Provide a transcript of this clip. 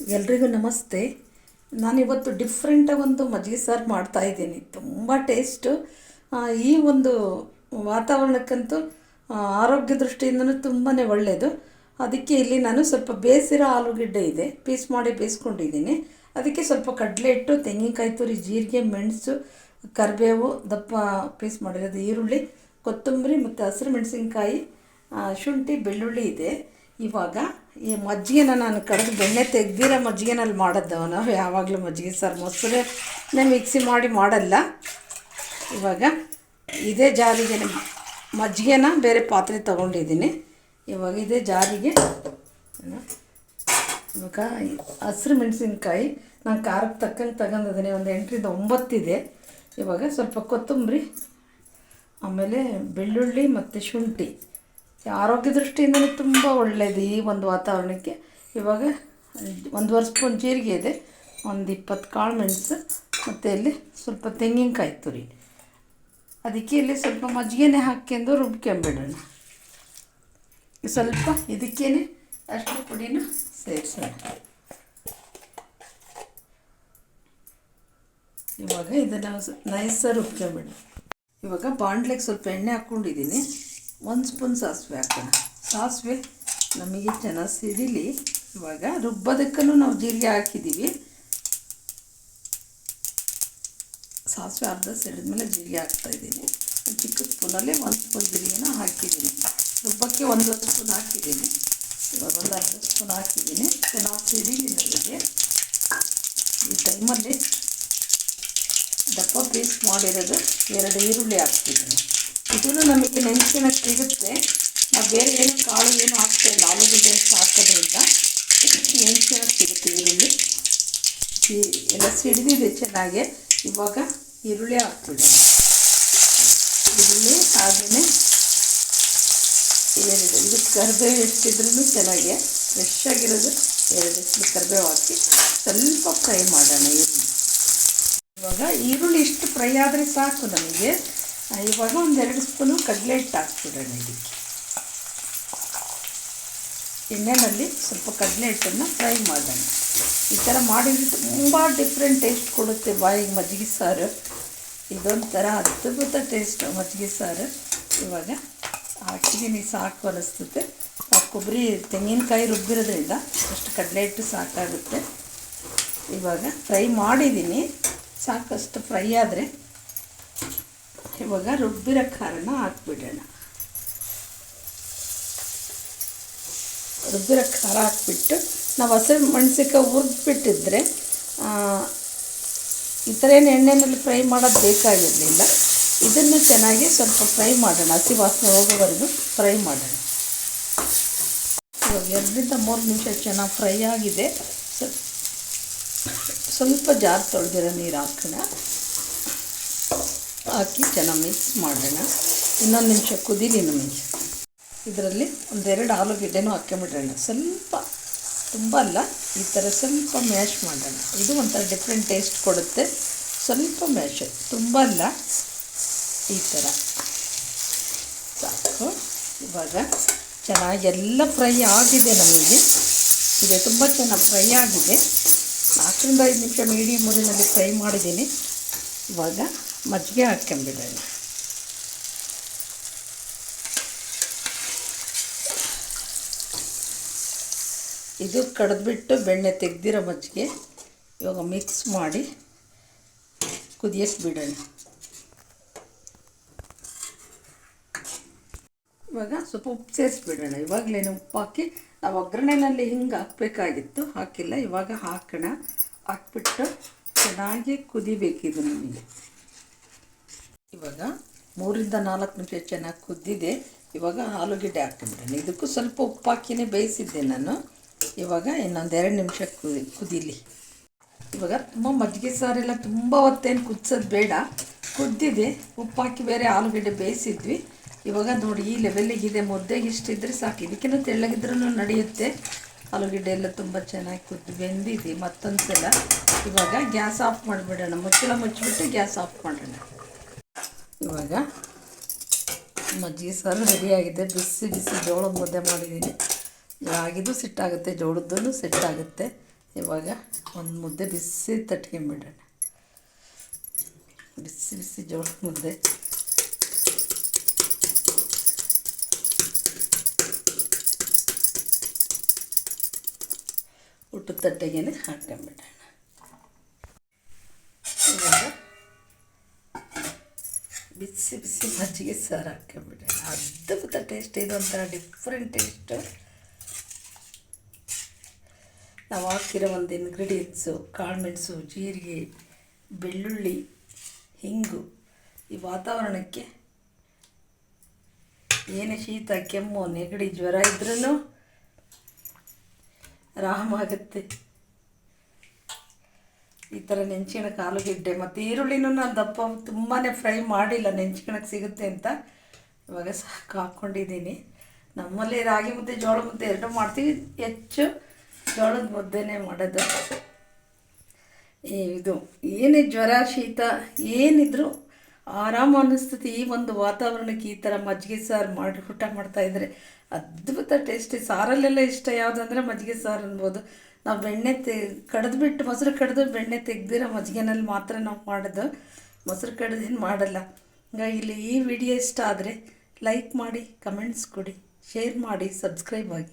ಎಲ್ರಿಗೂ ನಮಸ್ತೆ. ನಾನಿವತ್ತು ಡಿಫ್ರೆಂಟಾಗಿ ಒಂದು ಮಜ್ಜಿಗೆ ಸಾರು ಮಾಡ್ತಾಯಿದ್ದೀನಿ ತುಂಬ ಟೇಸ್ಟು ಈ ಒಂದು ವಾತಾವರಣಕ್ಕಂತೂ ಆರೋಗ್ಯ ದೃಷ್ಟಿಯಿಂದನೂ ತುಂಬಾ ಒಳ್ಳೆಯದು ಅದಕ್ಕೆ ಇಲ್ಲಿ ನಾನು ಸ್ವಲ್ಪ ಬೇಯಿಸಿರೋ ಆಲೂಗಡ್ಡೆ ಇದೆ. ಪೀಸ್ ಮಾಡಿ ಬೇಯಿಸ್ಕೊಂಡಿದ್ದೀನಿ. ಅದಕ್ಕೆ ಸ್ವಲ್ಪ ಕಡಲೆ ಹಿಟ್ಟು ತೆಂಗಿನಕಾಯಿ ತುರಿ, ಜೀರಿಗೆ, ಮೆಣಸು, ಕರಿಬೇವು, ದಪ್ಪ ಪೀಸ್ ಮಾಡಿರೋದು ಈರುಳ್ಳಿ, ಕೊತ್ತಂಬರಿ ಮತ್ತು ಹಸಿರು ಮೆಣಸಿನ್ಕಾಯಿ ಶುಂಠಿ, ಬೆಳ್ಳುಳ್ಳಿ ಇದೆ. ಇವಾಗ ಈ ಮಜ್ಜಿಗೆನ ನಾನು ಕಡೆದು ಬೆಣ್ಣೆ ತೆಗ್ದಿರೋ ಮಜ್ಜಿಗೆನಲ್ಲಿ ಮಾಡೋದು ನಾವು ಯಾವಾಗಲೂ ಮಜ್ಜಿಗೆ ಸಾರು ಮೊಸರನ್ನೇ ಮಿಕ್ಸಿ ಮಾಡಿ ಮಾಡಲ್ಲ. ಇವಾಗ ಇದೇ ಜಾರಿಗೆ ಮಜ್ಜಿಗೆನ ಬೇರೆ ಪಾತ್ರೆ ತೊಗೊಂಡಿದ್ದೀನಿ. ಇವಾಗ ಇದೇ ಜಾರಿಗೆ ಇವಾಗ ಹಸಿರು ಮೆಣಸಿನ್ಕಾಯಿ, ನಾನು ಖಾರಕ್ಕೆ ತಕ್ಕಂಗೆ ತಗೊಂಡಿದ್ದೀನಿ. ಒಂದು ಎಂಟರಿಂದ ಒಂಬತ್ತಿದೆ ಇವಾಗ ಸ್ವಲ್ಪ ಕೊತ್ತಂಬರಿ, ಆಮೇಲೆ ಬೆಳ್ಳುಳ್ಳಿ ಮತ್ತು ಶುಂಠಿ. ಆರೋಗ್ಯ ದೃಷ್ಟಿಯಿಂದ ತುಂಬ ಒಳ್ಳೆಯದು ಈ ಒಂದು ವಾತಾವರಣಕ್ಕೆ. ಇವಾಗ ಒಂದುವರೆ ಸ್ಪೂನ್ ಜೀರಿಗೆ ಇದೆ, ಒಂದು ಇಪ್ಪತ್ತು ಕಾಳು ಮೆಣಸು, ಮತ್ತು ಇಲ್ಲಿ ಸ್ವಲ್ಪ ತೆಂಗಿನಕಾಯಿ ತುರಿ. ಅದಕ್ಕೆ ಇಲ್ಲಿ ಸ್ವಲ್ಪ ಮಜ್ಜಿಗೆನೆ ಹಾಕ್ಕೊಂಡು ರುಬ್ಕೊಂಬಿಡೋಣ. ಸ್ವಲ್ಪ ಇದಕ್ಕೇನೆ ಅಷ್ಟು ಪುಡಿನ ಸೇರಿಸೋಣ. ಇವಾಗ ಇದನ್ನು ನೈಸಾಗಿ ರುಬ್ಕೊಂಬಿಡೋಣ. ಇವಾಗ ಬಾಂಡ್ಲೆಗೆ ಸ್ವಲ್ಪ ಎಣ್ಣೆ ಹಾಕ್ಕೊಂಡಿದ್ದೀನಿ. ಒಂದು ಸ್ಪೂನ್ ಸಾಸಿವೆ ಹಾಕೋಣ. ಸಾಸಿವೆ ನಮಗೆ ಚೆನ್ನಾಗಿ ಸಿಡಿಲಿ ಇವಾಗ ರುಬ್ಬೋದಕ್ಕೂ ನಾವು ಜೀರಿಗೆ ಹಾಕಿದ್ದೀವಿ. ಸಾಸಿವೆ ಅರ್ಧ ಸಿಡಿದ್ಮೇಲೆ ಜೀರಿಗೆ ಹಾಕ್ತಾಯಿದ್ದೀನಿ ಚಿಕ್ಕ ಸ್ಪೂನಲ್ಲಿ ಒಂದು ಸ್ಪೂನ್ ಜೀರಿಗೆನ ಹಾಕಿದ್ದೀನಿ. ರುಬ್ಬಕ್ಕೆ ಒಂದು ಸ್ಪೂನ್ ಹಾಕಿದ್ದೀನಿ. ಇವಾಗ ಒಂದು ಅರ್ಧ ಸ್ಪೂನ್ ಹಾಕಿದ್ದೀನಿ. ಚೆನ್ನಾಗಿ ಸಿಡಿಲಿ ನನಗೆ ಈ ಟೈಮಲ್ಲಿ ದಪ್ಪ ಪೇಸ್ಟ್ ಮಾಡಿರೋದು ಎರಡು ಈರುಳ್ಳಿ ಹಾಕ್ತಿದ್ದೀನಿ. ಇದನ್ನು ನಮಗೆ ನೆನಪಿನ ಸಿಗುತ್ತೆ. ನಾವು ಬೇರೆ ಏನು ಕಾಳು ಏನು ಹಾಕ್ತಾ ಇಲ್ಲ. ಆಲೂಗಡ್ಡೆ ಅಷ್ಟು ಹಾಕೋದ್ರಿಂದ ನೆನಪಿನ ಸಿಗುತ್ತೆ ಈರುಳ್ಳಿ ಈ ಎಲ್ಲ ಸಿಡಿದಿದೆ ಚೆನ್ನಾಗೆ. ಇವಾಗ ಈರುಳ್ಳಿ ಹಾಕ್ತಿದೆ ಈರುಳ್ಳಿ ಹಾಗೆಯೇ ಏನಿದೆ? ಇದು ಕರಿಬೇವು ಎಷ್ಟಿದ್ರೂ ಚೆನ್ನಾಗೆ ಫ್ರೆಶ್ ಆಗಿರೋದು. ಎರಡು ಎಸ್ಲು ಕರಿಬೇವು ಹಾಕಿ ಸ್ವಲ್ಪ ಫ್ರೈ ಮಾಡೋಣ ಈರುಳ್ಳಿ. ಇವಾಗ ಈರುಳ್ಳಿ ಇಷ್ಟು ಫ್ರೈ ಆದರೆ ಸಾಕು ನಮಗೆ. ಇವಾಗ ಒಂದೆರಡು ಸ್ಪೂನು ಕಡಲೆ ಹಿಟ್ಟು ಹಾಕ್ಬಿಡೋಣ ಇದಕ್ಕೆ. ಎಣ್ಣೆಯಲ್ಲಿ ಸ್ವಲ್ಪ ಕಡಲೆ ಹಿಟ್ಟನ್ನು ಫ್ರೈ ಮಾಡೋಣ. ಈ ಥರ ಮಾಡಿದ್ರೆ ತುಂಬ ಡಿಫ್ರೆಂಟ್ ಟೇಸ್ಟ್ ಕೊಡುತ್ತೆ ಬಾಯಿಗೆ ಮಜ್ಜಿಗೆ ಸಾರು. ಇದೊಂಥರ ಅದ್ಭುತ ಟೇಸ್ಟ್ ಮಜ್ಜಿಗೆ ಸಾರು. ಇವಾಗ ಹಾಕಿದ್ದೀನಿ ಸಾಕು ಅನ್ನಿಸ್ತದೆ ಆ ಕೊಬ್ಬರಿ ತೆಂಗಿನಕಾಯಿ ರುಬ್ಬಿರೋದ್ರಿಂದ ಅಷ್ಟು ಕಡಲೆ ಹಿಟ್ಟು ಸಾಕಾಗುತ್ತೆ. ಇವಾಗ ಫ್ರೈ ಮಾಡಿದ್ದೀನಿ. ಸಾಕಷ್ಟು ಫ್ರೈ ಆದರೆ ಇವಾಗ ರುಬ್ಬಿರೋ ಖಾರನ ಹಾಕ್ಬಿಡೋಣ. ರುಬ್ಬಿರೋ ಖಾರ ಹಾಕ್ಬಿಟ್ಟು ನಾವು ಹಸಿರು ಮೆಣಸಿನ್ಕಾಯಿ ಹುರಿದ್ಬಿಟ್ಟಿದ್ರೆ ಈ ಥರ ಏನು ಎಣ್ಣೆನಲ್ಲಿ ಫ್ರೈ ಮಾಡೋದು ಬೇಕಾಗಿರಲಿಲ್ಲ. ಇದನ್ನು ಚೆನ್ನಾಗಿ ಸ್ವಲ್ಪ ಫ್ರೈ ಮಾಡೋಣ, ಹಸಿ ವಾಸನೆ ಹೋಗೋವರೆಗೂ ಫ್ರೈ ಮಾಡೋಣ. ಇವಾಗ ಎರಡರಿಂದ ಮೂರು ನಿಮಿಷ ಚೆನ್ನಾಗಿ ಫ್ರೈ ಆಗಿದೆ. ಸ್ವಲ್ಪ ಜಾರ್ ತೊಳೆದಿರೋ ನೀರು ಹಾಕೋಣ. ಹಾಕಿ ಚೆನ್ನಾಗಿ ಮಿಕ್ಸ್ ಮಾಡೋಣ. ಇನ್ನೊಂದು ನಿಮಿಷ ಕುದೀಲಿ ನಮಗೆ ಇದರಲ್ಲಿ ಒಂದೆರಡು ಆಲೂಗೆಡ್ಡೆನೂ ಹಾಕ್ಕೊಂಬಿಡೋಣ ಸ್ವಲ್ಪ, ತುಂಬ ಅಲ್ಲ, ಈ ಥರ ಸ್ವಲ್ಪ ಮ್ಯಾಶ್ ಮಾಡೋಣ. ಇದು ಒಂಥರ ಡಿಫ್ರೆಂಟ್ ಟೇಸ್ಟ್ ಕೊಡುತ್ತೆ. ಸ್ವಲ್ಪ ಮ್ಯಾಶ್ ತುಂಬ ಅಲ್ಲ, ಈ ಥರ ಸಾಕು. ಇವಾಗ ಚೆನ್ನಾಗಿ ಎಲ್ಲ ಫ್ರೈ ಆಗಿದೆ ನಮಗೆ. ಇದೆ, ತುಂಬ ಚೆನ್ನಾಗಿ ಫ್ರೈ ಆಗಿದೆ. ನಾಲ್ಕರಿಂದ ಐದು ನಿಮಿಷ ಮೀಡಿಯಮ್ ಊರಿನಲ್ಲಿ ಫ್ರೈ ಮಾಡಿದ್ದೀನಿ. ಇವಾಗ ಮಜ್ಜಿಗೆ ಹಾಕ್ಕೊಂಬಿಡೋಣ ಇದು ಕಡ್ದುಬಿಟ್ಟು ಬೆಣ್ಣೆ ತೆಗ್ದಿರೋ ಮಜ್ಜಿಗೆ ಇವಾಗ ಮಿಕ್ಸ್ ಮಾಡಿ ಕುದಿಯಿಸ್ಬಿಡೋಣ. ಬಿಡೋಣ ಇವಾಗ ಸ್ವಲ್ಪ ಉಪ್ಪು ಸೇರಿಸ್ಬಿಡೋಣ. ಇವಾಗಲೇನು ಉಪ್ಪು ಹಾಕಿ ನಾವು ಒಗ್ಗರಣೆಯಲ್ಲಿ ಹಿಂಗೆ ಹಾಕಬೇಕಾಗಿತ್ತು, ಹಾಕಿಲ್ಲ. ಇವಾಗ ಹಾಕೋಣ. ಹಾಕ್ಬಿಟ್ಟು ಚೆನ್ನಾಗಿ ಕುದಿಬೇಕಿದು ನಮಗೆ. ಇವಾಗ ಮೂರಿಂದ ನಾಲ್ಕು ನಿಮಿಷ ಚೆನ್ನಾಗಿ ಕುದ್ದಿದೆ. ಇವಾಗ ಆಲೂಗಡ್ಡೆ ಹಾಕ್ಕೊಂಬಿಡೋಣ ಇದಕ್ಕೂ ಸ್ವಲ್ಪ ಉಪ್ಪು ಹಾಕಿನೇ ಬೇಯಿಸಿದ್ದೆ ನಾನು. ಇವಾಗ ಇನ್ನೊಂದೆರಡು ನಿಮಿಷ ಕುದಿ, ಕುದೀಲಿ. ಇವಾಗ ತುಂಬ ಮಜ್ಜಿಗೆ ಸಾರೆಲ್ಲ ತುಂಬ ಹೊತ್ತೇನು ಕುದಿಸೋದು ಬೇಡ. ಕುದ್ದಿದೆ. ಉಪ್ಪು ಹಾಕಿ ಬೇರೆ ಆಲೂಗಡ್ಡೆ ಬೇಯಿಸಿದ್ವಿ. ಇವಾಗ ನೋಡಿ ಈ ಲೆವೆಲ್ಲಿಗಿದೆ ಮುದ್ದೆಗೆ ಇಷ್ಟಿದ್ರೆ ಸಾಕು. ಇದಕ್ಕಿಂತ ತೆಳ್ಳಗಿದ್ರೂ ನಡೆಯುತ್ತೆ. ಆಲೂಗಡ್ಡೆ ಎಲ್ಲ ತುಂಬ ಚೆನ್ನಾಗಿ ಕುದ್ದು, ಬೆಂದಿದೆ ಮತ್ತೊಂದು ಸಲ ಇವಾಗ ಗ್ಯಾಸ್ ಆಫ್ ಮಾಡಿಬಿಡೋಣ. ಮುಚ್ಚಳ ಮುಚ್ಚಿಬಿಟ್ಟು ಗ್ಯಾಸ್ ಆಫ್ ಮಾಡೋಣ. ಇವಾಗ ಮಜ್ಜಿಗೆ ಸಾರು ರೆಡಿಯಾಗಿದೆ ಬಿಸಿ ಬಿಸಿ ಜೋಳದ ಮುದ್ದೆ ಮಾಡಿದ್ದೀನಿ. ರಾಗಿದು ಸಿಟ್ಟಾಗುತ್ತೆ ಜೋಳದ್ದು ಸಿಟ್ಟಾಗುತ್ತೆ ಇವಾಗ ಒಂದು ಮುದ್ದೆ ಬಿಸಿ ತಟ್ಕೊಂಬಿಡೋಣ. ಬಿಸಿ ಬಿಸಿ ಜೋಳದ ಮುದ್ದೆ. ಊಟದ ತಟ್ಟೆಗೇನೆ ಹಾಕ್ಕೊಂಬಿಡೋಣ ಇವಾಗ ಬಿಸಿ ಬಿಸಿ ಮಜ್ಜಿಗೆ ಸಾರು ಹಾಕ್ಕೊಂಬಿಡೋಣ ಅದ್ಭುತ ಟೇಸ್ಟ್ ಇದು ಒಂಥರ ಡಿಫ್ರೆಂಟ್ ಟೇಸ್ಟು ನಾವು ಹಾಕಿರೋ ಒಂದು ಇಂಗ್ರೀಡಿಯೆಂಟ್ಸು ಕಾಳುಮೆಣಸು ಜೀರಿಗೆ, ಬೆಳ್ಳುಳ್ಳಿ, ಹಿಂಗು, ಈ ವಾತಾವರಣಕ್ಕೆ ಏನೇ ಶೀತ, ಕೆಮ್ಮು, ನೆಗಡಿ, ಜ್ವರ ಇದ್ರೂ ಆರಾಮಾಗುತ್ತೆ. ಈ ಥರ ನೆಂಚ್ಕೊಳಕ್ಕೆ ಆಲೂಗೆಡ್ಡೆ ಮತ್ತು ಈರುಳ್ಳಿನೂ ನಾನು ದಪ್ಪ ತುಂಬಾ ಫ್ರೈ ಮಾಡಿಲ್ಲ ನೆಂಚ್ಕೊಳಕ್ಕೆ ಸಿಗುತ್ತೆ ಅಂತ. ಇವಾಗ ಸಾಕು ಹಾಕ್ಕೊಂಡಿದ್ದೀನಿ ನಮ್ಮಲ್ಲಿ ರಾಗಿ ಮುದ್ದೆ, ಜೋಳ ಮುದ್ದೆ ಎರಡೂ ಮಾಡ್ತೀವಿ. ಹೆಚ್ಚು ಜೋಳದ ಮುದ್ದೆನೇ ಮಾಡೋದು. ಇದು ಏನೇ ಜ್ವರ, ಶೀತ, ಏನಿದ್ರು ಆರಾಮ ಅನ್ನಿಸ್ತತಿ. ಈ ಒಂದು ವಾತಾವರಣಕ್ಕೆ ಈ ಥರ ಮಜ್ಜಿಗೆ ಸಾರು ಮಾಡಿ, ಊಟ ಮಾಡ್ತಾಯಿದ್ರೆ ಅದ್ಭುತ ಟೇಸ್ಟಿ. ಸಾರಲ್ಲೆಲ್ಲ ಇಷ್ಟ ಯಾವುದಂದ್ರೆ ಮಜ್ಜಿಗೆ ಸಾರು ಅನ್ಬೋದು. ನಾವು ಬೆಣ್ಣೆ ತೆ, ಕಡ್ದುಬಿಟ್ಟು ಮೊಸರು ಕಡ್ದು ಬೆಣ್ಣೆ ತೆಗ್ದಿರೋ ಮಜ್ಜಿಗೆನಲ್ಲಿ ಮಾತ್ರ ನಾವು ಮಾಡೋದು. ಮೊಸರು ಕಡ್ದೇನು ಮಾಡಲ್ಲ. ಹಂಗಾಗಿ ಇಲ್ಲಿ ಈ ವಿಡಿಯೋ ಇಷ್ಟ ಆದರೆ ಲೈಕ್ ಮಾಡಿ, ಕಮೆಂಟ್ಸ್ ಕೊಡಿ, ಶೇರ್ ಮಾಡಿ, ಸಬ್ಸ್ಕ್ರೈಬ್ ಆಗಿ.